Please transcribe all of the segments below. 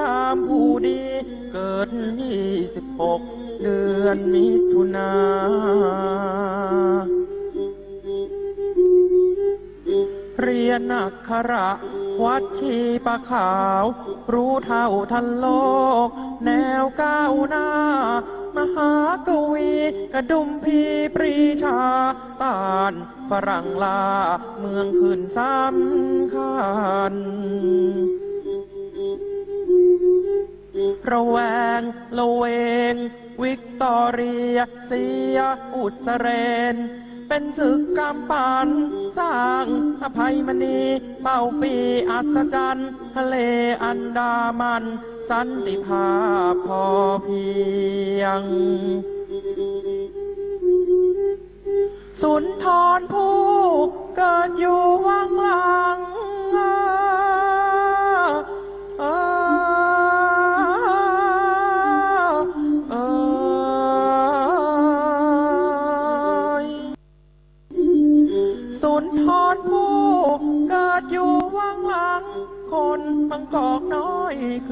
รามผู้ดี เกิดยี่สิบหกเดือนมิถุนาเรียนอักขระวัดชีปะขาว รู้เท่าทันโลก แนวก้าวหน้า มหากวีกระดุมพีปรีชาตานฝรั่งลา เมืองขึ้นสำคัญ ระแวงละเวง วิกตอเรีย เสีย อุดสเรน เป็นศึกกำปัน สร้างอภัยมณี เป่าปีอัศจรรย์ทะเลอันดามัน สันติภาพพอเพียง สุนทรผู้เกิดอยู่วังหลัง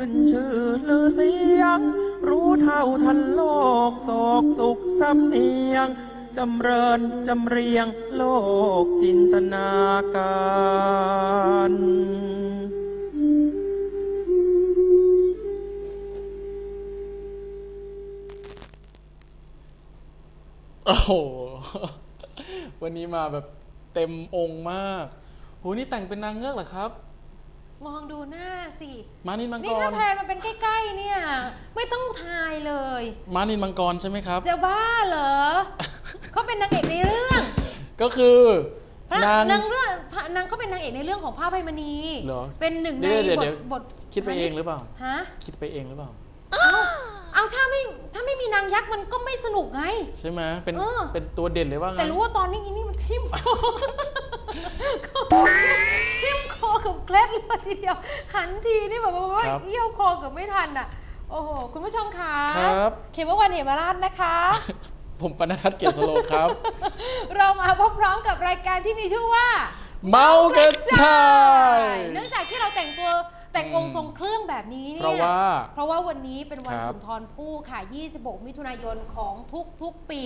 ขึ้นชื่อลือเสียง รู้เท่าทันโลกโศกสุขสำเนียง จำเริญจำเรียงโลกจินตนาการโอ้โห วันนี้มาแบบเต็มองค์มาก โห นี่แต่งเป็นนางเงือกเหรอครับ มองดูหน้าสิ มานินมังนี่กถ้าร แพนมาเป็นใกล้ๆเนี่ย ไม่ต้องทายเลย มานินมังกรใช่ไหมครับ จะบ้าเหรอ เขาเป็นนางเอกในเรื่องก็คือพระนาง นางเรื่องพระนางเขาเป็นนางเอกในเรื่องของผ้าไพมณีเหรอเป็นหนึ่งในเดี๋ยวบเดี๋ทยว บทคิดไปเองหรือเปล่า ฮะคิดไปเองหรือเปล่า เอาเอาถ้าไม่ถ้าไม่มีนางยักษ์มันก็ไม่สนุกไง ใช่ไหมเป็นเออ เป็นตัวเด่นเลยว่างั้นแต่รู้ว่าตอนนี้อีนี่มันทิ่ม คอทิ่มคอกับเคล็ดเลยทีเดียว หันทีนี่แบบว่าเอี้ยวคอเกับไม่ทันอะ โอ้โห คุณผู้ชมคะครับ เขมวันเหมราชนะคะ ผมปนทัศน์เกียรติสโลครับ เรามาพบพร้อมกับรายการที่มีชื่อว่า เมากระชาย เนื่องจากที่เราแต่งตัว แต่งองค์ทรงเครื่องแบบนี้เพเนี่ยราะว่าเพราะว่าวันนี้เป็นวันครับสุนทรภู่ค่ะ 26 มิถุนายนของทุกๆปี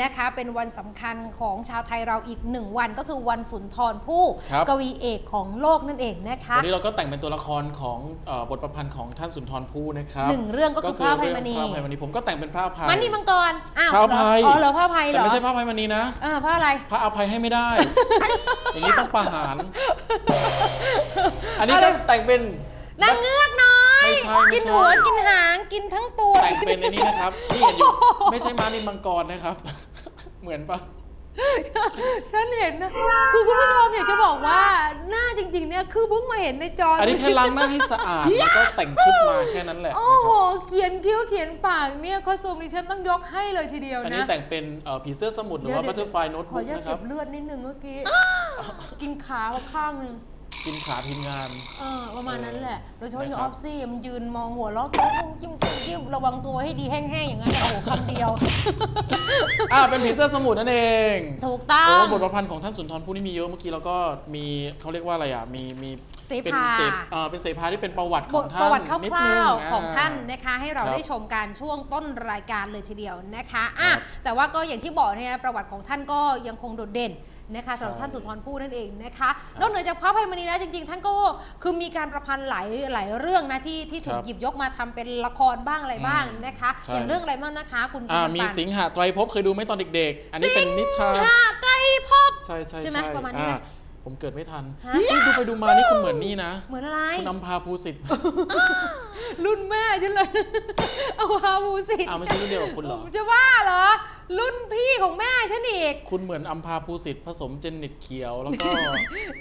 นะคะ เป็นวันสำคัญของชาวไทยเราอีกหนึ่งวันก็คือวันสุนทรภู่ครับกวีเอกของโลกนั่นเองนะคะวันนี้เราก็แต่งเป็นตัวละครของเอ่อบทประพันธ์ของท่านสุนทรภู่นะครับหนึ่งเรื่องก็คือพระอภัยมณีพระอภัยมณีผมก็แต่งเป็นพระอภัยมันนี่มังกรอ้าวพระอภัยเหรออ๋อเหรอพระอภัยเหรแต่อไม่ใช่พระอภัยมณีนะเออพระอะไรพระอภัยให้ไม่ได้ อย่างนี้ต้องประหาร อันนี้อะไรก็แต่งเป็น นางเงือกน้อย ไม่ใช่ไม่ใช่กินหัวกินหางกินทั้งตัวแต่งเป็นอันนี้นะครับที่เห็นอยู่ไม่ใช่มานินมังกรนะครับ เหมือนปะ ฉันเห็นนะคือคุณผู้ชมอยากจะบอกว่าหน้าจริง ๆ เนี่ยคือเพิ่งมาเห็นในจออัอันนี้แค่ล้างหน้าให้สะอาด แล้วก็แต่งชุดมาแค่นั้นแหละโอ้นะคโหรับเขียนคิ้วเขียนปากเนี่ยคอสตูมดิฉันต้องยกให้เลยทีเดียวอันนี้นะ แต่งเป็นเอ่อผีเสื้อสมุทรหรือว่า เดี๋ยว Butterfly ขอ Notebook อนุญาตนะคเก็รับบ เลือดนิดนึงเมื่อกี้ กินขามาข้างหนึง กินขาทีมงาน เออประมาณนั้นแหละ โดยเฉพาะอนะยู่คอรัอบฟซี่มันยืนมองหัวเราะตัวจิ้มจิ้มจิ้มระวังตัวให้ดีแห้งๆอย่างนั้นเนี่ยโอ้โหคำเดียว อ่าเป็นผีเสื้อสมุทรนั่นเองถูกต้อโอ้ง บทประพันธ์ของท่านสุนทรภู่นี่มีเยอะเมื่อกี้เราก็มีเขาเรียกว่าอะไรอะมีมี เสเป็นภาเสพเอ่อเป็นเสภาที่เป็นประวัติขบองทท่านประวัติคนิดร่านึวๆของท่านอ่นะคะ ให้เราครับได้ชมการช่วงต้นรายการเลยทีเดียวนะคะอะครับแต่ว่าก็อย่างที่บอกเนี่ยประวัติของท่านก็ยังคงโดดเด่นนะคะสำหรับใช่ท่านสุนทรภู่นั่นเองนะคะนอกเหนือจากพระอภัยมณีแล้วจริง ๆ ท่านก็คือมีการประพันธ์หลายหลายเรื่องนะที่ที่ถูกครับหยิบยกมาทำเป็นละครบ้างอะไรบ้างอืมนะคะใช่อย่างเรื่องอะไรบ้างนะคะ คุณอ่าปันมีปันสิงหาไตรภพเคยดูไหมตอนเด็กๆ อันนี้เป็นนิทานสิงหไกรภพใช่ใช่ใช่ไหมประมาณนี้ไหมอ่ ผมเกิดไม่ทันฮะเฮ้ยดูไปดูมานี่คุณเหมือนนี่นะ เหมือนอะไรคุณอัมพาภูสิทธิ์รุ่นแม่ฉันเลยเอาวามูสิทธิ์อ้าวไม่ใช่รุ่นเดียวกับคุณเหรอจะว่าเหรอ รุ่นพี่ของแม่ฉันอีกคุณเหมือนอัมพาภูสิทธิ์ผสมเจนเน็ตเขียวแล้วก็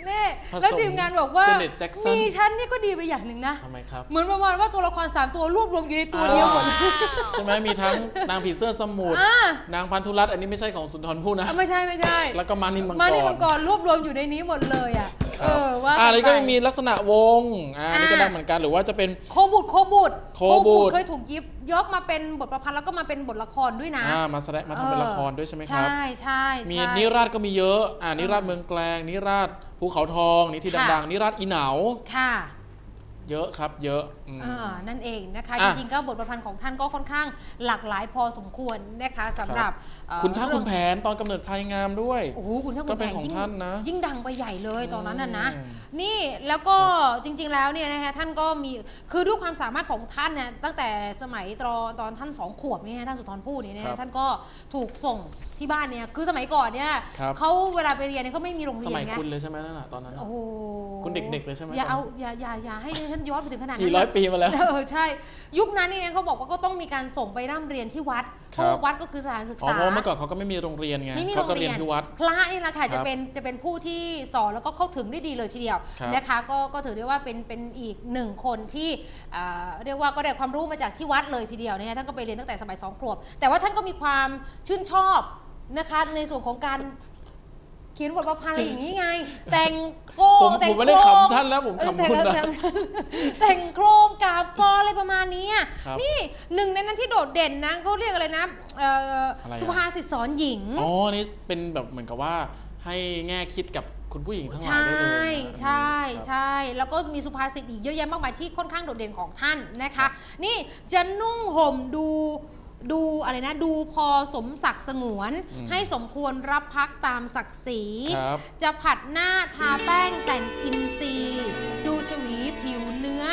เน่ผสมแล้วทีมงานบอกว่าเจเน็ตแจ็คสันมีฉันนี่ก็ดีไปอย่างหนึ่งนะ ทำไมครับ เหมือนประมาณว่าตัวละครสามตัวรวบรวมอยู่ในตัวเดียวหมดอ่าใช่ไหมมีทั้งนางผีเสื้อสมุทรอ่านางพันธุรัตน์อันนี้ไม่ใช่ของสุนทรภู่นะ อะไม่ใช่ไม่ใช่ แล้วก็มานินมังกร มานี่มังกรรวบรวมอยู่ในนี้หมดเลยอะครั เอบอว่าอ่ากันนี่ก็ไปมีลักษณะวงอ่าอันนี่ก็อ่าดังเหมือนกันหรือว่าจะเป็นโคบุตรโคบุตรโคบุตรเคยถูกหยิบยกมาเป็นบทประพันธ์แล้วก็มาเป็นบทละครด้วยนะอ่ามาแสดงมาทำเป็นออละครด้วยใช่ไหมครับใช่ใช่มีใช่นิราศก็มีเยอะอ่านิราศเมืองแกลงนิราศภูเขาทองนี่ที่ค่ะดังๆนิราศอีเหนาค่ะ เยอะครับเยอะอืม อ่านั่นเองนะคะอะจริงๆ ก็บทประพันธ์ของท่านก็ค่อนข้างหลากหลายพอสมควรนะคะสำหรับเอ่อคุณช่างเรื่คุองณแผนตอนกำเนิดพายงามด้วย โอ้โหคุณช่างก็คุณเป็นแผนของยิ่งท่านนะ ยิ่งดังไปใหญ่เลยตอนนั้นน่ะนะ อืม นี่แล้วก็จริงๆ แล้วเนี่ยนะคะท่านก็มีคือด้วยความสามารถของท่านเนี่ยตั้งแต่สมัยตอนตอนท่านสองขวบเนี่ยท่านสุนทรภู่นี่นะครัคะบท่านก็ถูกส่ง ที่บ้านเนี่ยคือสมัยก่อนเนี่ยครับ เขาเวลาไปเรียนเนี่ยเขาไม่มีโรงสเรียนมัยไงคุณเลยใช่ไหมนั่นน่ะตอนนั้นน่ะ โอ้โหคุณเด็กๆเลยใช่ไหมอย่าเอาอย่าอย่าอย่าให้ฉันย้อนไปถึงขนาดนั้นกี่ร้อยนะ ปีมาแล้ว เออใช่ ยุคนั้นเนี่ยเขาบอกว่าก็ต้องมีการส่งไปร่ำเรียนที่วัดเพครับ ราะวัดก็คือสถานศึกอ๋อษาเพราะว่าเมื่อก่อนเขาก็ไม่มีโรงเรียนไงไม่มีเขาโรงก็เรีเรียยนนที่วัด พระนี่แหละค่ะครัจะบเป็นจะเป็นผู้ที่สอนแล้วก็เข้าถึงได้ดีเลยทีเดียวครับนะคะก็ก็ถือได้ว่าเป็นเป็นอีกหนึ่งคนที่อ่าเรียกว่าก็ได้ความรู้มาจากที่วัดเลยทีเดียวนะคะท่านก็ไปเรียนตั้งแต่สมัยสองขวบแต่ว่าท่านก็มีความชื่นชอบ นะคะ ในส่วนของการเขียนบทประพันธ์อะไรอย่างนี้ไง แต่งโกผมแต่ผงมไม่ได้โครงขำท่านแล้วผมเออขำคุณแต่งนะแต่งโครงกาบกออะไรประมาณนี้อะครับนี่หนึ่งในนั้นที่โดดเด่นนะเขาเรียกอะไรนะเอ่ออะไรอะสุภาษิตสอนหญิง อ๋อนี่เป็นแบบเหมือนกับว่าให้แง่คิดกับคุณผู้หญิงทั้งหลาใช่ยได้เลยนะใช่ครับ ใช่แล้วก็มีสุภาษิตอีกเยอะแยะมากมายที่ค่อนข้างโดดเด่นของท่านนะคะนี่จะนุ่งห่มดู ดูอะไรนะดูพอสมศักดิ์สงวนอืมให้สมควรรับพักตามศักดิ์ศรี ครับ จะผัดหน้าทาแป้งแต่งอินทรีย์ดูฉวีผิวเนื้อ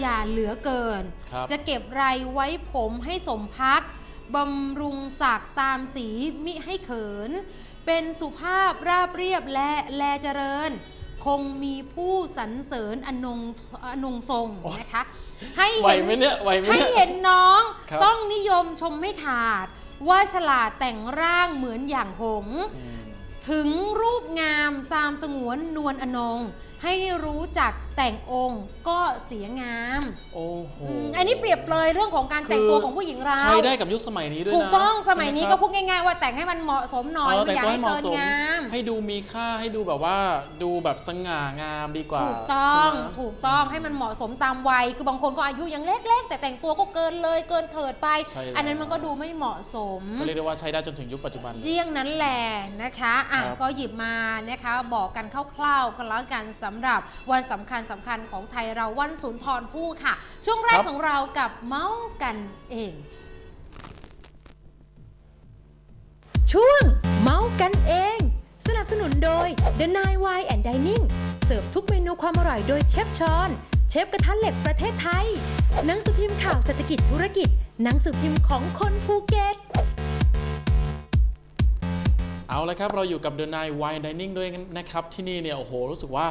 อย่าเหลือเกิน ครับ จะเก็บไรไว้ผมให้สมพักบำรุงศักดิ์ตามสีมิให้เขิน เป็นสุภาพราบเรียบและแลเจริญ คงมีผู้สรรเสริญอนงอนงทรงนะคะ ให้ไหวเห็นไหมเนี่ยไหวไหมให้เนี่ย เห็นน้องครับ ต้องนิยมชมไม่ขาด ว่าฉลาดแต่งร่างเหมือนอย่างหงส์ อืม ถึงรูปงามซามสงวนนวลอนง ให้รู้จักแต่งองค์ก็เสียงามโอ้โห อืมอันนี้เปรียบเลยเรื่องของการแต่งตัวของผู้หญิงเรา ใช้ได้กับยุคสมัยนี้ด้วยนะถูกต้องสมัยนี้ใช่ไหก็ครับพูดง่ายๆว่าแต่งให้มันเหมาะสมหน่อยเออไม่แต่งอยากตัวให้ให้เหเกิมาะนสมงาม ให้ดูมีค่าให้ดูแบบว่าดูแบบสง่างามดีกว่าถูกต้องใช่ไหม ถูกต้องให้มันเหมาะสมตามวัย คือบางคนก็อายุยังเล็ก ๆ แต่แต่งตัวก็เกินเลยเกินเถิดไป ใช่แล้ว อันนั้นมันก็ดูไม่เหมาะสม ก็เรียกได้ว่าใช้ได้จนถึงยุคปัจจุบันเลย เจียงนั้นแหละนะคะอะครับก็หยิบมานะคะ บอกกันคร่าวๆกันแล้วกันสำหรับวันสำคัญสำคัญของไทยเราวันสุนทรภู่ค่ะ ช่วงแรกของเรากับเมาส์กันเอง ช่วงเมาส์กันเอง สนับสนุนโดย The Nine Wine and Dining เสิร์ฟทุกเมนูความอร่อยโดยเชฟชอน เชฟกระทะเหล็กประเทศไทย หนังสือพิมพ์ข่าวเศรษฐกิจธุรกิจ หนังสือพิมพ์ของคนภูเก็ต เอาละครับ เราอยู่กับ The Nine Wine Dining ด้วยนะครับ ที่นี่เนี่ย โอ้โห รู้สึกว่า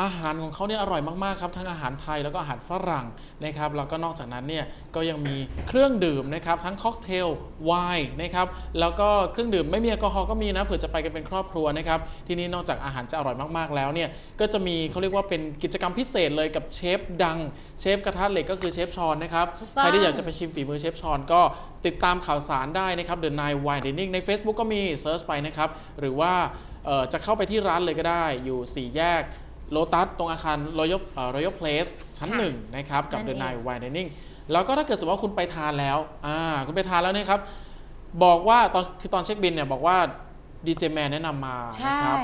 อาหารของเขาเนี่ยอร่อยมากๆครับ ทั้งอาหารไทยแล้วก็อาหารฝรั่งนะครับ แล้วก็นอกจากนั้นเนี่ย ก็ยังมีเครื่องดื่มนะครับ ทั้งค็อกเทลไวน์นะครับ แล้วก็เครื่องดื่มไม่มีแอลกอฮอล์ก็มีนะเผื่อจะไปกันเป็นครอบครัวนะครับ ที่นี่นอกจากอาหารจะอร่อยมากๆแล้วเนี่ย ก็จะมีเขาเรียกว่าเป็นกิจกรรมพิเศษเลยกับเชฟดัง เชฟกระทะเหล็กก็คือเชฟชอนนะครับถูกต้องใครที่อยากจะไปชิมฝีมือเชฟชอนก็ ติดตามข่าวสารได้นะครับ The Nine Wine Dining ใน Facebook ก็มีเซิร์ชไปนะครับ หรือว่าเอ่อจะเข้าไปที่ร้านเลยก็ได้ อยู่ 4 แยกโลตัสตรงอาคาร Royal เอ่อ Royal Place ชั้นค่ะหนึ่งนะครับกับนั่น The เอง Nine Wine Dining แล้วก็ถ้าเกิดสมมติว่าคุณไปทานแล้วอ่าคุณไปทานแล้วเนี่ยครับ บอกว่าตอนคือตอนเช็คบินเนี่ยบอกว่าดีเจแมนแนะนำมาใช่นะครับ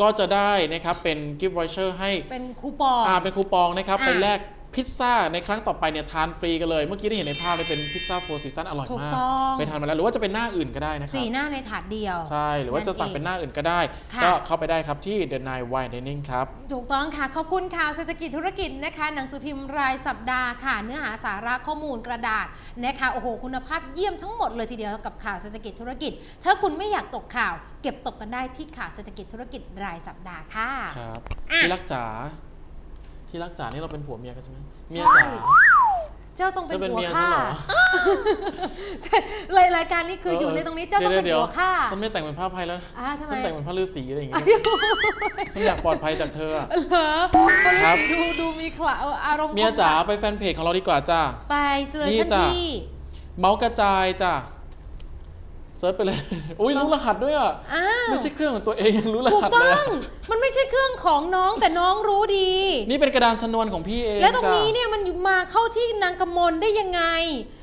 ก็จะได้นะครับเป็นกิฟต์วอเชอร์ให้เป็นคูปองอ่าเป็นคูปองนะครับอ่าไปแลก พิซซ่าในครั้งต่อไปเนี่ยทานฟรีกันเลย เมื่อกี้ได้เห็นในภาพเลยเป็นพิซซ่าโฟร์ซีซันอร่อยถูกมาก ต้องไปทานมาแล้วหรือว่าจะเป็นหน้าอื่นก็ได้นะครัสีบ หน้าในถาดเดียว ใช่ หรือว่าจะสั่งเป็นหน้าอื่นก็ได้ ค่ะ ก็เข้าไปได้ครับที่ The Nine Wine Dining ครับ ถูกต้องค่ะ ขอบคุณข่าวเศรษฐกิจธุรกิจนะคะ หนังสือพิมพ์รายสัปดาห์ค่ะ เนื้อหาสาระข้อมูลกระดาษนะคะโอ้โห คุณภาพเยี่ยมทั้งหมดเลยทีเดียวกับข่าวเศรษฐกิจธุรกิจ ถ้าคุณไม่อยากตกข่าว เก็บตกกันได้ที่ข่าวเศรษฐกิจธุรกิจรายสัปดาห์ค่ะ ครับอะ ที่รักจ๋า ที่รักจ๋านี่เราเป็นผัวเมียกันใช่ไหมเมียใช่จ๋า เจ้าต้องเป็นจะเป็นหัวเมียข้าฉันเหรอเลยรายการนี้คืออยู่ในตรงนี้เจ้าต้องเป็นดี๋ยหัวข้าฉันไม่แต่งเป็นผ้าไพแล้วอ่าทำไมฉันแต่งเป็นผ้าฤาษีอะไรอย่างเงี้ยฉันอยากปลอดภัยจากเธออะเหรอคนฤาครับษีดูดูมีขลาเอ่ออารมณ์เมียจ๋าของไปแฟนเพจของเราดีกว่าจ้าไปเลยนี่ท่านจ้ะพี่เมาส์กระจายจ้ะ เซิร์ชไปเลย อุ้ยรู้รหัสด้วยอะ อ้าวไม่ใช่เครื่องของตัวเองยังรู้รถูกหัสต้เลยออะงมันไม่ใช่เครื่องของน้องแต่น้องรู้ดี นี่เป็นกระดานชนวนของพี่เองแล้วตรงจ้ะ นี้เนี่ยมันมาเข้าที่นางกำมลได้ยังไง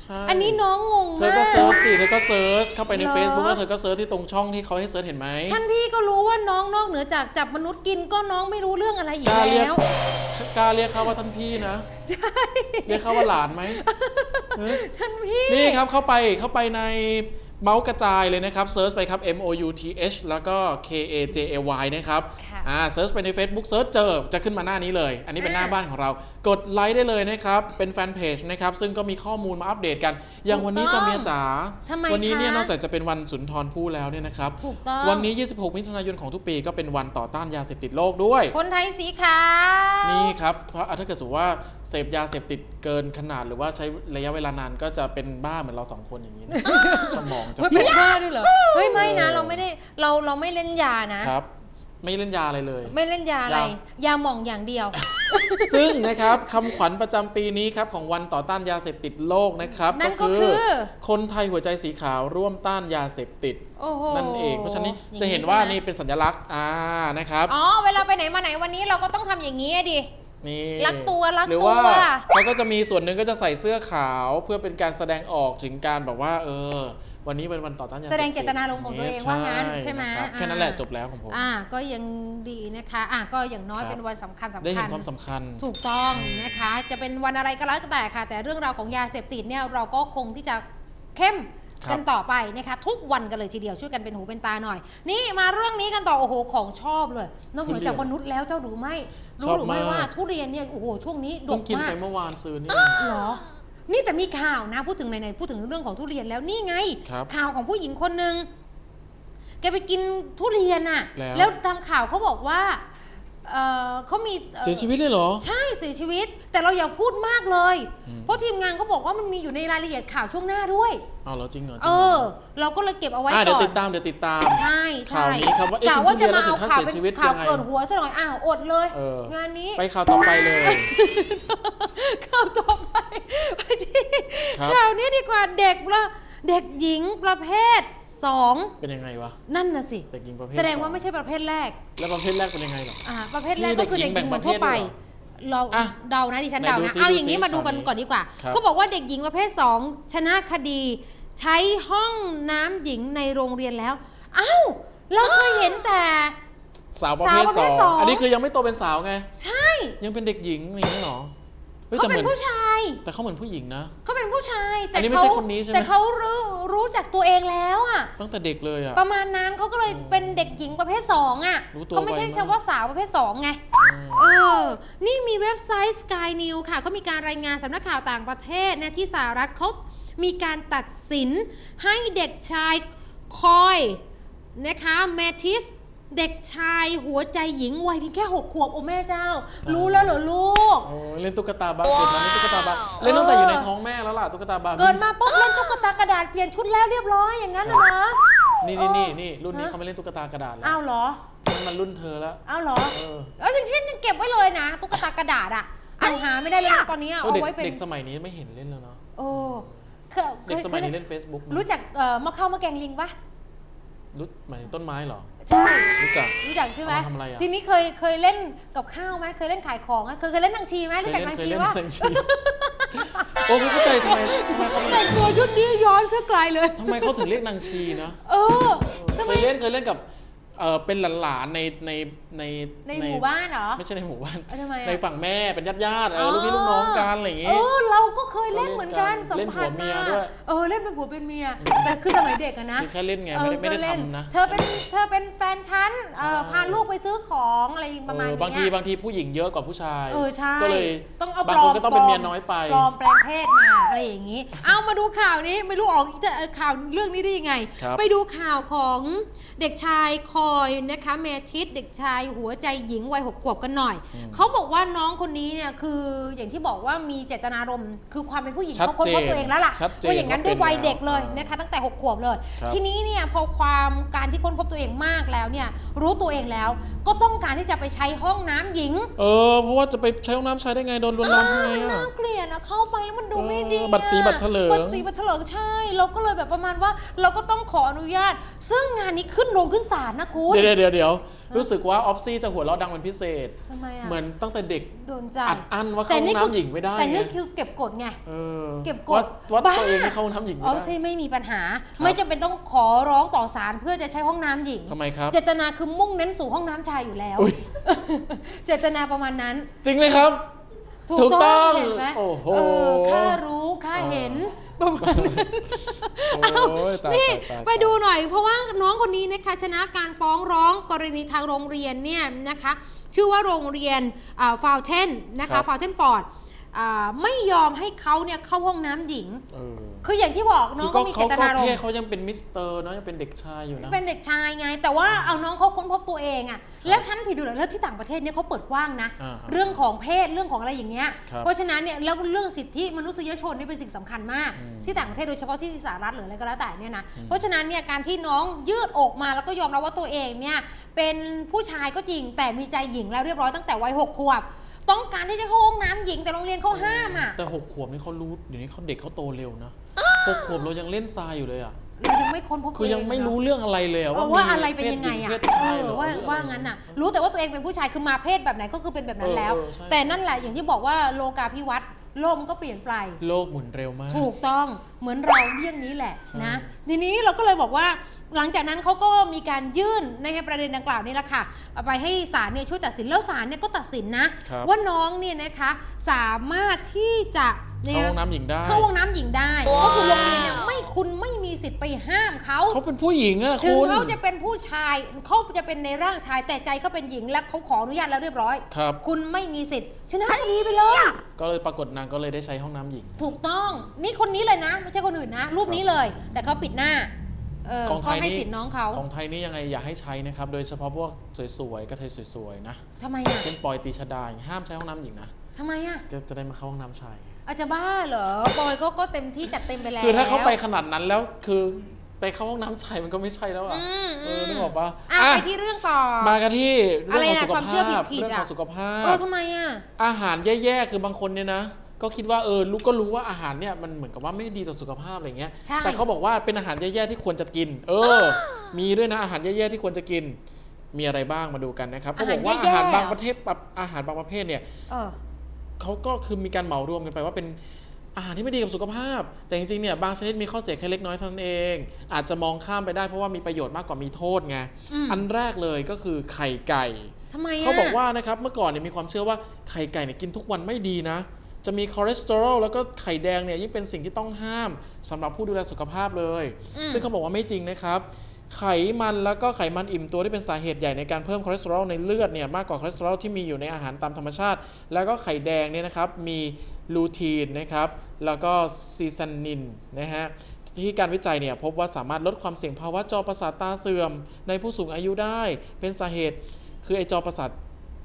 ใช่ อันนี้น้องงงเธอมาก็กเซิร์ชสิ เธอก็เซิร์ชเข้าไปใน เหรอ Facebook แล้วเธอก็เซิร์ชที่ตรงช่องที่เขาให้เซิร์ชเห็นไหมท่านพี่ก็รู้ว่าน้องนอกเหนือจากจับมนุษย์กินก็น้องไม่รู้เรื่องอะไรอีกกล้าเรียกแล้ว กล้าเรียกเขาว่าท่านพี่นะ ใช่เรียกเขาว่าหลานไหมเฮ้ยท่านพี่ นี่ครับเข้าไปเข้าไปในเมาส์กระจายเลยนะครับเซิร์ชไปครับ M O U T H แล้วก็ K A J A Y นะครับค่ะอ่าเซิร์ชไปใน Facebook เซิร์ชเจอจะขึ้นมาหน้านี้เลย อันนี้เป็นหน้าอ่า บ้านของเรา กดไลค์ได้เลยนะครับ เป็นแฟนเพจนะครับ ซึ่งก็มีข้อมูลมาอัปเดตกัน อย่างวันนี้ถูกต้จะองเมียจ๋า ทำไมวันี้เนี่ยคะนอกจากจะเป็นวันสุนทรภู่แล้วเนี่ยนะครับ ถูกต้อง วันนี้ 26 มิถุนายนของทุกปีก็เป็นวันต่อต้านยาเสพติดโลกด้วย คนไทยสีขาว นี่ครับเพราะถ้าเกิดสมมติว่าเสพยาเสพติดเกินขนาดหรือว่าใช้ระยะเวลานานก็จะเป็นบ้าเหมือนเราสองคนอย่างนี้นะ สมองจะเฮ้ยเป็นบ้าด้วยเหรอ เฮ้ยไม่นะเราไม่ได้เราเราไม่เล่นยานะ ครับ ไม่เล่นยาอะไรเลย ไม่เล่นยาอะไรยยาหม่องอย่างเดียว ซึ่งนะครับคำขวัญประจำปีนี้ครับของวันต่อต้านยาเสพติดโลกนะครับนั่นก็คือ คนไทยหัวใจสีขาวร่วมต้านยาเสพติด โอ้โหนั่นเองเพราะฉะนั้นอย่งจะเห็นว่าใช่ไมนี่เป็นสัญลักษณ์อ่านะครับ อ๋อเวลาไปไหนมาไหนวันนี้เราก็ต้องทำอย่างนี้อะดิ นี่รักตัวรักหรือว่าตัวเขาก็จะมีส่วนหนึ่งก็จะใส่เสื้อขาวเพื่อเป็นการแสดงออกถึงการแบบว่า เออ วันนี้เป็นวันต่อต้านยาเสพแสติดดงเจตนารมณ์ของตัวเองว่างั้นใช่ไหมนะครับอ่าแค่นั้นแหละจบแล้วของผม อ่าก็ยังดีนะคะอ่าก็อย่างน้อยครับ เป็นวันสำคัญสำได้คัเห็ญ นความสำคัญ ถูกต้องนะคะ จะเป็นวันอะไรก็แล้วแต่ค่ะ แต่เรื่องราวของยาเสพติดเนี่ยเราก็คงที่จะเข้มครับ กันต่อไปนะคะทุกวันกันเลยทีเดียวช่วยกันเป็นหูเป็นตาหน่อย นี่มาเรื่องนี้กันต่อโอ้โหของชอบเลย นอกเหนือจากมนุษย์แล้วเจ้ารู้ไหมรู้หรือไม่ว่าทุเรียนเนี่ยโอ้โหช่วงนี้ดเพิ่งกกินมาไปกเมื่อวานซื้อนี่เหรอนี่แต่มีข่าวนะพูดถึงไหนๆพูดถึงเรื่องของทุเรียนแล้วนี่ไงครับข่าวของผู้หญิงคนหนึ่งแกไปกินทุเรียนอะแล้วแล้วตามข่าวเขาบอกว่า เออเขามีอ่อเสียชีวิตเลยเหรอ ใช่เสียชีวิต แต่เราอย่าพูดมากเลย อืม เพราะทีมงานเขาบอกว่ามันมีอยู่ในรายละเอียดข่าวช่วงหน้าด้วย เอาเหรอจริงเหรอจเอริงหรอ เราก็เลยเก็บเอาไว้อะเดี๋ยวก่อติน ดตามเดี๋ยวติดตาม ใช่ใช่ข่าวนี้ครับว่าเอ๊ะกะว่าจะมาเอากินทุเรียนแล้วถึงขั้นข่าวเสียเป็นชีวิตข่าวยังไงเกิดหัวซะหน่อยอ้าวอดเลย เออ งานนี้ ไปข่าวต่อไปเลย ข่าวต่อไปไปที่ครับข่าวนี้ดีกว่าเด็กละ เด็กหญิงประเภทสองเป็นยังไงวะ นั่นน่ะสิ เด็กหญิงประเภทแสดงว่าสอไม่ใช่ประเภทแรก แล้วประเภทแรกเป็นยังไงหรออ่าประเภทแรกมีก็คือเด็กหญิงเหมือนทั่วไปเด็กหญิงแบ่งประเภทด้วยเหรอเราอะเดานะดิฉันไหนเดาดูนะซิเอาดูอย่างนี้ซิมาดูกันข่าวนี้ก่อนดีกว่าครับเขาบอกว่าเด็กหญิงประเภท 2 ชนะคดี ใช้ห้องน้ำหญิงในโรงเรียนแล้ว อ้าวเราเคยเห็นแต่สาวประสาเภวทประสเภอทงสองอันนี้คือยังไม่โตเป็นสาวไง ใช่ ยังเป็นเด็กหญิงอย่างนี้เหรอฮ้ยเขาแต่เป็นหมือผู้ชาย แต่เขาเหมือนผู้หญิงนะ เขาเป็นผู้ชายอัแต่นนี้ไม่เขาใช่คนนี้ใช่ไหม แต่เขารู้รู้จักตัวเองแล้วอะ ตั้งแต่เด็กเลยอะ ประมาณนั้นเขาก็เลยเป็นเด็กหญิงประเภทสองอะรู้ตัวเขาไม่ใช่ไวมาก เฉพาะสาวประเภทสองไง อืม เออ นี่มีเว็บไซต์ Sky News ค่ะเขามีการรายงานสำนักข่าวต่างประเทศเนี่ยที่สหรัฐเขามีการตัดสินให้เด็กชายคอยนะคะ แมทิส เด็กชายหัวใจหญิงวัยเพียงแค่6ขวบโอ้แม่เจ้า รู้แล้วเหรอลูก โอ้เล่นตุ๊กตาบาร์บี้เล่นตุ๊กตาบาร์เล่นตั้งแต่อยู่ในท้องแม่แล้วล่ะตุ๊กตาบาร์บี้เกิดมาปุ๊บเล่นตุ๊กตากระดาษเปลี่ยนชุดแล้วเรียบร้อยอย่างนั้นน่ะเหรอนี่เอนี่อนี่นี่รุ่นนี้ฮะเขาไม่เล่นตุ๊กตากระดาษแล้วอ้าวเหรอนั่นมันรุ่นเธอแล้วอ้าวเหรอเออเอ้ยฉันยังเก็บไว้เลยนะตุ๊กตากระดาษอะเอาหาไม่ได้แล้วนะตอนนี้เออเอาเด็กไว้เป็นเด็กสมัยนี้ไม่เห็นเล่นแล้วเนาะโอ้เคยเด็กสมัยนี้เคเล่น Facebook นะรู้จักเอ่อมะเข้ามะแกงลิงปะรู้หมายถึงต้นไม้เหรอ ใช่รู้จัก รู้จักใช่ไหมเอามาทำอะไรอะทีนี้เคยเคยเล่นกับข้าวไหมเคยเล่นขายของไหมเคยเคยเล่นนางชีไหมรู้จักนางชีเคยเล่นปะเคยเล่นนางชี โอ้ไม่เข้าใจทำไมทำไมเขาแต่งตัวชุดนี้ย้อนเสื้อไกลเลย ทำไมเขาถึงเรียกนางชีนะเออทำเคไม ยเล่นเคยเล่นกับ เออเป็นหลานๆในในในในหมู่บ้านเหรอไม่ใช่ในหมู่บ้านเอ้ยทำไมอะในฝั่งแม่เป็นญาติญาติๆเออลูกพี่ลูกน้องกันอะไรอย่างเองี้อเราก็เคยเล่นเหมือนกันเล่นกันสัมผัสเล่นผัวเมีมายด้วยเออเล่นเป็นผัวเป็นเมียแต่คือสมัยเด็กอะนะคือแค่เล่นไงเอไม่อได้ไม่ได้ก็เล่นทำนะเธอเป็นเธอเป็นแฟนฉันเออใช่พาลูกไปซื้อของอะไรประมาณเออเนี้ยบางทีบางทีผู้หญิงเยอะกว่าผู้ชายเออใช่ก็เลยต้องเอาบางปลคอนมก็ต้องเป็นเมียน้อยไปปลอมแปลงเพศมาอะไรอย่างนี้ เอามาดูข่าวนี้ไม่รู้ออกจะข่าวเรื่องนี้ได้ยังไงครับไปดูข่าวของเด็กชายคอยนะคะเมทิสเด็กชายหัวใจหญิงวัยหกขวบกันหน่อยอืมเขาบอกว่าน้องคนนี้เนี่ยคืออย่างที่บอกว่ามีเจตนารมณ์คือความเป็นผู้หญิงชัดเขาค้นพบเจนตัวเองแล้วล่ะชัดเจนว่าอย่างนั้นด้วยว่าเป็นวัยเด็กเลยแล้วนะคะตั้งแต่หกขวบเลยครับทีนี้เนี่ยพอความการที่ค้นพบตัวเองมากแล้วเนี่ยรู้ตัวเองแล้ว ก็ต้องการที่จะไปใช้ห้องน้ำหญิงเออ เพราะว่าจะไปใช้ห้องน้ำใช้ได้ไงโดนลวนลามทำไงมันอะน่าเกลียดอะเข้าไปแล้วมันดูไม่ดีเอออะบัตรสีบัตรเถลิง บัตรสีบัตรเถลิงใช่ เราก็เลยแบบประมาณว่า เราก็ต้องขออนุญาต ซึ่งงานนี้ขึ้นโรงขึ้นศาลนะคุณ เดี๋ยวเดี๋ยวเดี๋ยวรู้สึกว่าออฟซี่จะหัวเราะดังเป็นพิเศษ ทำไมอะเหมือนตั้งแต่เด็กโดนใจ อัดอั้นว่าเข้าห้องน้ำหญิงไม่ได้แต่นี่ไงคือเก็บกดไง เออเก็บกดว่าว่าบ้า ตัวเองไม่เข้าห้องน้ำหญิงอไม่อฟได้ ซี่ไม่มีปัญหา ครับ ไม่จำเป็นต้องขอร้องต่อศาลเพื่อจะใช้ห้องน้ำหญิง ทำไมครับเจตนาคือมุ่งเน้นสู่ห้องน้ำชายอยู่แล้ว อุ๊ยเจตนาประมาณนั้น จริงไหมครับ ถูถูกกต้ต้อองงเห็นไหมโอ้โหเออข้ารู้ข้าเห็นประมาณนั้นโอ้ยตายนี่ตายตายไปดูหน่อย เพราะว่าน้องคนนี้นะคะชนะการฟ้องร้องกรณีทางโรงเรียนเนี่ยนะคะ ชื่อว่าโรงเรียนฟาวเทนนะคะฟาวเทนฟอร์ด ไม่ยอมให้เขาเนี่ยเข้าห้องน้ำหญิง เออคืออย่างที่บอกน้องคืก็มีเจตนารมแค่ณ์ เขายังเป็นมิสเตอร์เนอะยังเป็นเด็กชายอยู่นะ เป็นเด็กชายไง แต่ว่าเอาน้องเขาค้นพบตัวเองอะแล้วฉันผิดดูเหรอแล้วที่ต่างประเทศเนี่ยเขาเปิดกว้างนะอ่าเรื่องของเพศเรื่องของอะไรอย่างเงี้ยครับเพราะฉะนั้นเนี่ยแล้วเรื่องสิทธิมนุษยชนนี่เป็นสิ่งสำคัญมาก อืมที่ต่างประเทศโดยเฉพาะที่สหรัฐหรืออะไรก็แล้วแต่เนี่ยนะเพราะฉะนั้นเนี่ยการที่น้องยืดอกมาแล้วก็ยอมรับว่าตัวเองเนี่ยเป็นผู้ชายก็จริงแต่มีใจหญิงแล้วเรียบร้อยตั้งแต่วัยหกขวบ ต้องการที่จะเข้าห้องน้ำหญิงแต่โรงเรียนเขาห้ามอะแต่หกขวบนี่เขารู้เดี๋ยวนี้เขาเด็กเขาโตเร็วนะหกขวบเรายังเล่นทรายอยู่เลยอะ เรายังไม่ค้นพบคือยังไม่รู้ตัวเเรื่องอะไรเลยองอะอะเออว่าอะไรเป็นยังไงอะเพศหญิเอเพศชายอเหรอว่าหรืออะไร ว่างั้นน่ะ รู้แต่ว่าตัวเองเป็นผู้ชายคือมาเพศแบบไหนก็คือเป็นแบบนั้นแล้ว เออเออใช่ แต่นั่นแหละอย่างที่บอกว่าโลกาภิวัตน์ โลกมันก็เปลี่ยนไป โลกหมุนเร็วมาก ถูกต้องเหมือนเราเรื่องนี้แหละใช่นะ ทีนี้เราก็เลยบอกว่าหลังจากนั้นเขาก็มีการยื่นในประเด็นดังกล่าวนี่แหละค่ะเอาไปให้ศาลเนี่ยช่วยตัดสินแล้วศาลเนี่ยก็ตัดสินนะครับว่าน้องเนี่ยนะคะสามารถที่จะนี่ย เข้าห้องน้ำหญิงได้ เข้าห้องน้ำหญิงได้ก็คือโรงเรียนเนี่ยไม่คุณไม่มีสิทธิ์ไปห้ามเขา เขาเป็นผู้หญิงอะถึงคุณเขาจะเป็นผู้ชายเขาจะเป็นในร่างชายแต่ใจเขาเป็นหญิงและเขาขออนุญาตแล้วเรียบร้อย ครับ คุณไม่มีสิทธิ์ชนะคดีไปเลย ก็เลยปรากฏนางก็เลยได้ใช้ห้องน้ำหญิง ถูกต้องนี่คนนี้เลยนะ ไม่ใช่คนอื่นนะ รูปนี้เลย แต่เขาปิดหน้าเออของไทก็ยให้นี่สิทธิ์น้องเขาของไทยนี่ยังไงอย่าให้ใช้นะครับ โดยเฉพาะพวกสวยๆกระเทยสวยๆนะทำไมอะเช่นปอยตีชดาอย่างห้ามใช้ห้องน้ำหญิงนะทำไมอะจะจะได้มาเข้าห้องน้ำชาย อาจจะบ้าเหรอบอยก็ก็เต็มที่จัดเต็มไปแล้วคือถ้าเขาไปขนาดนั้นแล้วคือไปเข้าห้องน้ำชายมันก็ไม่ใช่แล้วอะอืมเออนึกออกปะอะอะไปที่เรื่องต่อ มากันที่เรื่องของอะไรนะสุขความเชื่อภาพผิดๆเรื่องของอะสุขภาพเออทำไมอะอาหารแย่ๆคือบางคนเนี่ยนะก็คิดว่าเออรู้ก็รู้ว่าอาหารเนี่ยมันเหมือนกับว่าไม่ดีต่อสุขภาพอะไรเงี้ยใช่แต่เขาบอกว่าเป็นอาหารแย่ๆที่ควรจะกิน เออ มีด้วยนะอาหารแย่ๆที่ควรจะกิน มีอะไรบ้างมาดูกันนะครับเขาบอกว่าอาหารบางประเทศแบบอาหารบางประเภทเนี่ย เออเขาก็คือมีการเหมารวมกันไปว่าเป็นอาหารที่ไม่ดีกับสุขภาพ แต่จริงๆ เนี่ยบางชนิดมีข้อเสียแค่เล็กน้อยเท่านั้นเอง อาจจะมองข้ามไปได้เพราะว่ามีประโยชน์มากกว่ามีโทษไงอืมอันแรกเลยก็คือไข่ไก่ทำไมอะเขาบอกว่านะครับเมื่อก่อนเนี่ยมีความเชื่อว่าไข่ไก่เนี่ยกินทุกวันไม่ดีนะ จะมีคอเลสเตอรอลแล้วก็ไข่แดงเนี่ยยิ่งเป็นสิ่งที่ต้องห้ามสำหรับผู้ดูแลสุขภาพเลยอืมซึ่งเขาบอกว่าไม่จริงนะครับ ไขมันแล้วก็ไขมันอิ่มตัวที่เป็นสาเหตุใหญ่ในการเพิ่มคอเลสเตอรอลในเลือดเนี่ยมากกว่าคอเลสเตอรอลที่มีอยู่ในอาหารตามธรรมชาติ แล้วก็ไข่แดงเนี่ยนะครับมีลูทีนนะครับแล้วก็ซีซันนินนะฮะที่การวิจัยเนี่ยพบว่าสามารถลดความเสี่ยงภาวะจอประสาทตาเสื่อม ในผู้สูงอายุได้ เป็นสาเหตุคือไอจอประสาท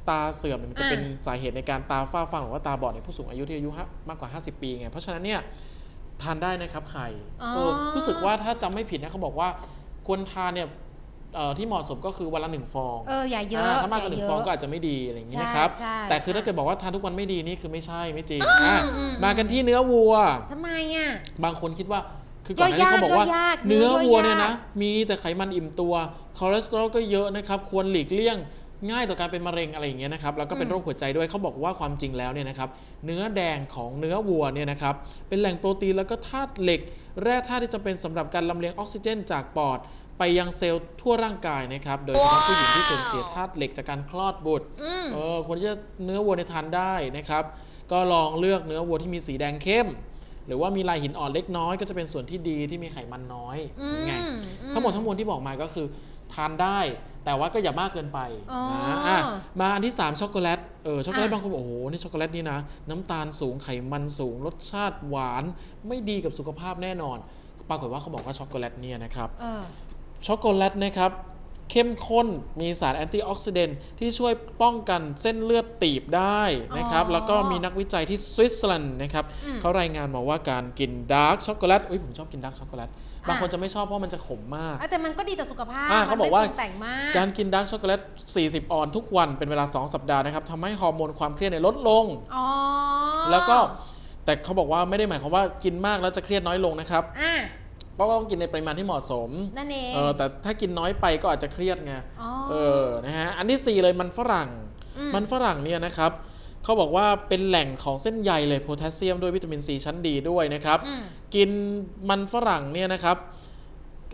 ตาเสื่อมเนี่ยมันจะอ่าเป็นสาเหตุในการตาฝ้าฟางหรือว่าตาบอดในผู้สูงอายุที่อายุฮะมากกว่า 50 ปีไงเพราะฉะนั้นเนี่ยทานได้นะครับไข่อ๋อเออรู้สึกว่าถ้าจำไม่ผิดนะเขาบอกว่า ควรทานเนี่ยเอ่อที่เหมาะสมก็คือวันละหนึ่งฟองเอออย่าเยอะอ่าถ้ามากกว่าหนึ่ย่งเยฟองอะก็อาจจะไม่ดีอะไรอย่างนี้ใช่นะครับใช่แต่คือถ้าค่ะเกิดบอกว่าทานทุกวันไม่ดีนี่คือไม่ใช่ไม่จริงอืมอะอืมมากันที่เนื้อวัว ทำไมอะ บางคนคิดว่า คือก่อนหน้านี้ย่อยยากเขาบอกว่าย่อยยากเนื้อเนื้อย่อยวัวเนี่ยยานะกมีแต่ไขมันอิ่มตัว คอเลสเตอรอลก็เยอะนะครับ ควรหลีกเลี่ยง ง่ายต่อการเป็นมะเร็งอะไรอย่างเงี้ยนะครับ แล้วก็เป็นอืม โรคหัวใจด้วย เขาบอกว่าความจริงแล้วเนี่ยนะครับ เนื้อแดงของเนื้อวัวเนี่ยนะครับ เป็นแหล่งโปรตีนแล้วก็ธาตุเหล็ก แร่ธาตุที่จำเป็นสำหรับการลำเลียงออกซิเจน จากปอด ไปยังเซลล์ทั่วร่างกายนะครับ โดยเฉพาะผู้หญิงที่สูญเสียธาตุเหล็กจากการคลอดบุตรอืม เออคนที่จะเนื้อวัวในยทานได้นะครับ ก็ลองเลือกเนื้อวัวที่มีสีแดงเข้ม หรือว่ามีลายหินอ่อนเล็กน้อยก็จะเป็นส่วนที่ดีที่มีไขมันน้อยอืมไง อืทั้งหมดทั้งมวลที่บอกมาก็คือ ทานได้ แต่ว่าก็อย่ามากเกินไปอ๋อนะอะมาอันที่ 3 ช็อกโกแลตเออช็อกโกแลตอะบางคนบอกโอ้โหนี่ช็อกโกแลตนี่นะ น้ำตาลสูงไขมันสูง รสชาติหวานไม่ดีกับสุขภาพแน่นอน ปรากฏว่าเขาบอกว่าช็อกโกแลตเนี่ยนะครับเออช็อกโกแลตนะครับเข้มข้นมีสารแอนตี้ออกซิเดนต์ที่ช่วยป้องกันเส้นเลือดตีบได้นะครับอ๋อแล้วก็มีนักวิจัยที่สวิตเซอร์แลนด์นะครับอืมเขารายงานมาว่าการกินดาร์กช็อกโกแลตอุ้ยผมชอบกินดาร์กช็อกโกแลต บางคนจะไม่ชอบเพราะมันจะขมมากเอ้ยแต่มันก็ดีต่อสุขภาพอ่าเขาบอกว่ามันไม่ปรุงแต่งมากการกินดาร์กช็อกโกแลต 40 ออนทุกวันเป็นเวลา 2 สัปดาห์นะครับทำให้ฮอร์โมนความเครียดเนี่ยลดลงอ๋อแล้วก็แต่เขาบอกว่าไม่ได้หมายความว่ากินมากแล้วจะเครียดน้อยลงนะครับอะเพราะว่าต้องกินในปริมาณที่เหมาะสมนั่นเองเออแต่ถ้ากินน้อยไปก็อาจจะเครียดไงอ๋อเออนะฮะอันที่ 4 เลยมันฝรั่งอืมมันฝรั่งเนี่ยนะครับ เขาบอกว่าเป็นแหล่งของเส้นใยเลยโพแทสเซียมด้วยวิตามินซีชั้นดีด้วยนะครับ อืม กินมันฝรั่งเนี่ยนะครับ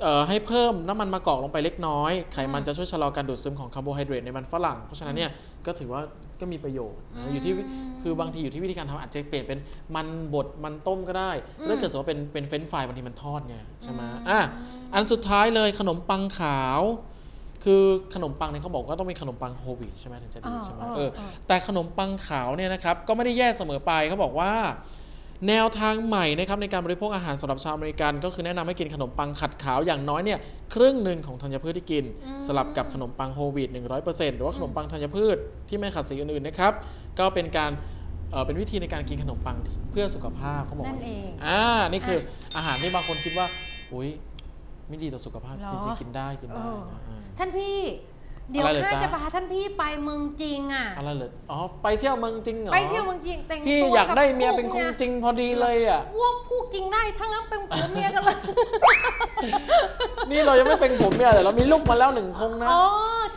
เอ่อให้เพิ่มน้ำมันมะกอกลงไปเล็กน้อย ไขมันอืมจะช่วยชะลอการดูดซึมของคาร์โบไฮเดรตในมันฝรั่ง เพราะฉะนั้นเนี่ยก็ถือว่าก็มีประโยชน์อืนะมอยู่ที่คือบางทีอยู่ที่วิธีการทำอาจจะเปลี่ยนเป็นมันบดมันต้มก็ได้อืมถ้าเกิดสมมติว่าเป็นเป็นเฟรนช์ฟรายบางทีมันทอดไงใช่ไหมอืมอะ อันสุดท้ายเลยขนมปังขาว คือขนมปังเนี่ยเขาบอกว่าต้องเป็นขนมปังโฮลวีตใช่ไหมถึงจะดีอ๋อใช่ไหมเออเออเออแต่ขนมปังขาวเนี่ยนะครับก็ไม่ได้แย่เสมอไปเขาบอกว่า แนวทางใหม่นะครับในการบริโภคอาหารสำหรับชาวอเมริกัน ก็คือแนะนำให้กินขนมปังขัดขาวอย่างน้อยเนี่ยครึ่งหนึ่งของธัญพืชที่กินอืมสลับกับขนมปังโฮลวีต100%หรือว่าขนมปังธัญพืชที่ไม่ขัดสีอื่นๆนะครับก็เป็นการเอ่อเป็นวิธีในการกินขนมปังเพื่อสุขภาพเขาบอกนั่ว่านเองอ่านี่คืออาหารที่บางคนคิดว่าอุ้ย ไม่ดีต่อสุขภาพ เหรอ จริงๆ กินได้กินได้เออนะอ่าท่านพี่ เดี๋ยวอะไรเหรอข้าจ๊ะ จะพาท่านพี่ไปเมืองจริงอะ อะไรเหรออ๋อไปเที่ยวเมืองจริงเหรอไปเที่ยวเมืองจริงแต่งพี่ตัวอยากได้เมียพวเป็นคงยจริงพอดีเลยอะอ้วกพูดจริงได้ถ้างั้นเป็นผัวเมียกันเลยนี่เรายังไม่เป็นผมเนี่ยแต่เรามีลูกมาแล้วหนึ่งคงนะอ๋อ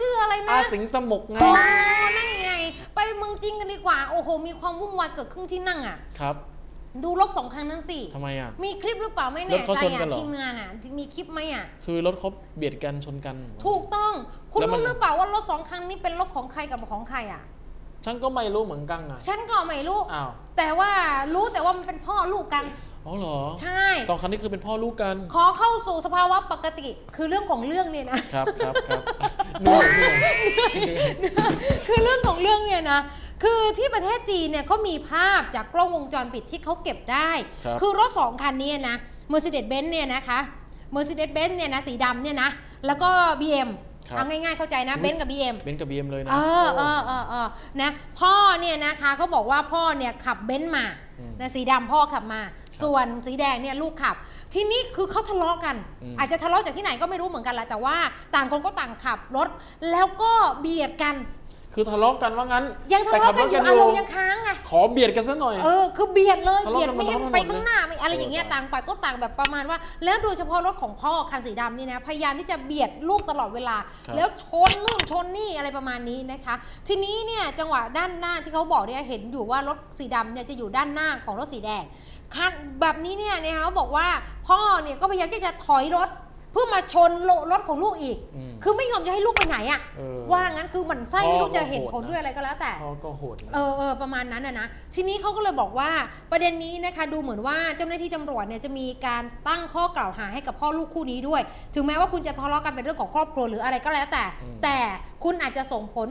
ชื่ออะไรนะอาสิงสมกไงอ๋อนั่นไง ไปเมืองจริงกันดีกว่า โอ้โห มีความวุ่นวายเกิดขึ้นที่นั่งอะ ครับ ดูรถสองคันนั้นสิ ทำไมอะ มีคลิปหรือเปล่าไม่รแน่ถเขาใจชนกัอะนเหรอ ทีมงานอะ มีคลิปไหมอะ คือรถเขาเบียดกันชนกัน ถูกต้อง คุณแล้วมัน รู้หรือเปล่าว่ารถสองคันนี้เป็นรถของใครกับของใครอะ ฉันก็ไม่รู้เหมือนกันอะฉันก็ไม่รู้ อ้าวแต่ว่ารู้แต่ว่ามันเป็นพ่อลูกกัน อ๋อเหรอใช่ สองคันนี้คือเป็นพ่อลูกกัน ขอเข้าสู่สภาวะปกติ คือเรื่องของเรื่องเนี่ยนะ ครับครับครับเหนื่อยเหนื่อยเหนื่อยคือเรื่องของเรื่องเนี่ยนะ คือที่ประเทศจีนเนี่ยเขามีภาพจากกล้องวงจรปิดที่เขาเก็บได้ ครับ คือรถสองคันนี้นะ Mercedes-Benz เนี่ยนะคะ Mercedes-Benz เนี่ยนะสีดำเนี่ยนะ แล้วก็ BM ครับ เอาง่ายๆเข้าใจนะเบนซ์กับ BM เบนซ์กับบีเอ็มเลยนะ เออเออเออเออนะ พ่อเนี่ยนะคะเขาบอกว่าพ่อเนี่ยขับเบนซ์มาอืมนะสีดำพ่อขับมา ส่วนสีแดงเนี่ยลูกขับ ทีนี้คือเขาทะเลาะกัน อืม อาจจะทะเลาะจากที่ไหนก็ไม่รู้เหมือนกันแหละแต่ว่าต่างคนก็ต่างขับรถ แล้วก็เบียดกัน คือทะเลาะกันว่างั้นยังทะเลาะกันอยู่แต่อารขับมณ์ยังค้างไงขอเบียดกันสักหน่อยเออคือเบียดเลยทะเลาะเบียดกันไม่ให้บนท้องถนนไปข้างหน้าไม่อะไรเลยอย่างเงี้ยเออต่างฝ่ายก็ต่างแบบประมาณว่า แล้วโดยเฉพาะรถของพ่อคันสีดำนี่นะพยายามที่จะเบียดลูกตลอดเวลาครับแล้วชนนู่นชนนี่อะไรประมาณนี้นะคะ ทีนี้เนี่ยจังหวะด้านหน้าที่เขาบอกเนี่ยเห็นอยู่ว่ารถสีดำเนี่ยจะอยู่ด้านหน้าของรถสีแดงคันแบบนี้เนี่ยนะคะเขาบอกว่าพ่อเนี่ยก็พยายามที่จะถอยรถ เพื่อมาชนโลรถของลูกอีก อืมคือไม่ยอมจะให้ลูกไปไหนอะเออว่างั้นคือหมันไส้ไม่รู้จะเหตุผลพ่อก็โหดนะ ด้วยอะไรก็แล้วแต่ พ่อก็โหดนะ เออเออประมาณนั้นนะนะ ทีนี้เขาก็เลยบอกว่าประเด็นนี้นะคะ ดูเหมือนว่าเจ้าหน้าที่ตำรวจเนี่ยจะมีการตั้งข้อกล่าวหาให้กับพ่อลูกคู่นี้ด้วย ถึงแม้ว่าคุณจะทะเลาะกันเป็นเรื่องของครอบครัวหรืออะไรก็แล้วแต่ อืม แต่คุณอาจจะส่งผล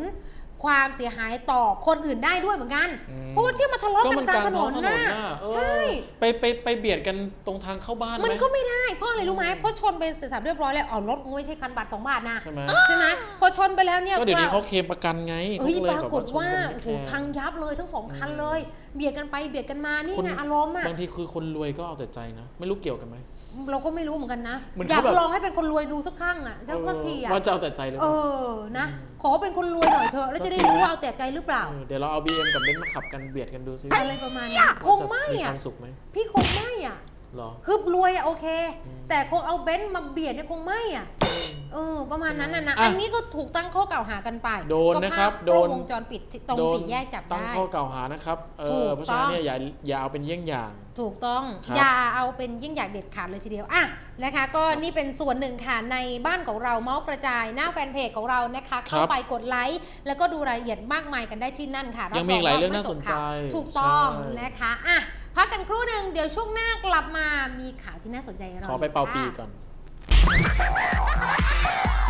ความเสียหายต่อคนอื่นได้ด้วยเหมือนกันอืมเพราะว่าที่มาทะเลาะก็กันมันกกลาลางงถนท้องนถนนน่ะน่ะเออใช่ไปไปไปเบียดกันตรงทางเข้าบ้านมันไหมก็ไม่ได้เพราะอะไรรู้ไหมเพราะชนไปเสร็จสับเรียบร้อยแล้วเอารถไม่ใช่คันบาทสองบาทนะใช่ไหมใช่ไหมพอชนไปแล้วเนี่ยก็เดี๋ยวนี้เขาเคลมประกันไงเอ้ยเขปเลยราแบบกฏว่าชนกันโอ้ไม่โหแคร์พังยับเลยทั้งสองคันอืมเลย เบียดกันไปเบียดกันมานี่คนไงอารมณ์อะบางทีคือคนรวยก็เอาแต่ใจนะ ไม่รู้เกี่ยวกันไหม เราก็ไม่รู้เหมือนกันนะ เหมือนอยากเขาแบบ ลองให้เป็นคนรวยดูสักครั้งอะสักสักทีอะ ว่าจะเอาแต่ใจเลยเออ นะ ขอเป็นคนรวยหน่อยเถอะ แล้วจะได้รู้ว่าเอาแต่ใจหรือเปล่า เออเดี๋ยวเราเอา BM กับเบนซ์มาขับกันเบียดกันดูซิอะไรประมาณนั้นคงไม่ว่าจะมีคอะ วามสุขไหมพี่คงไม่อะเหรอ คือรวยอะโอเค อืม แต่คงเอาเบนซ์มาเบียดเนี่ยคงไม่อะ เออประมาณนั้นนะนะอะ อันนี้ก็ถูกตั้งข้อกล่าวหากันไปโดนนะครับก็ภาพโดนกล้องวงจรปิดที่ตรงโดนสี่แยกจับตั้งได้ ข้อกล่าวหานะครับเอถูอกเพราะฉะนั้นเนี่ยอย่าอย่าเอาเป็นเยี่ยงอย่าง ถูกต้องครับอย่าเอาเป็นยิ่งอยากเด็ดขาดเลยทีเดียวอะนะคะก็นี่เป็นส่วนหนึ่งค่ะในบ้านของเราเมาส์กระจายหน้าแฟนเพจของเรานะคะ เข้าไปกดไลค์แล้วก็ดูรายละเอียดมากมายกันได้ที่นั่นค่ะยังมีอีกหลายเรื่องบน่าสนใจว่ไม่ตกข่าวถูกต้องใช่ นะคะอะพักกันครู่หนึ่งเดี๋ยวช่วงหน้ากลับมามีข่าวที่น่าสนใจรขอไปเป่าปีค่ะ ก่อน ハハハハ!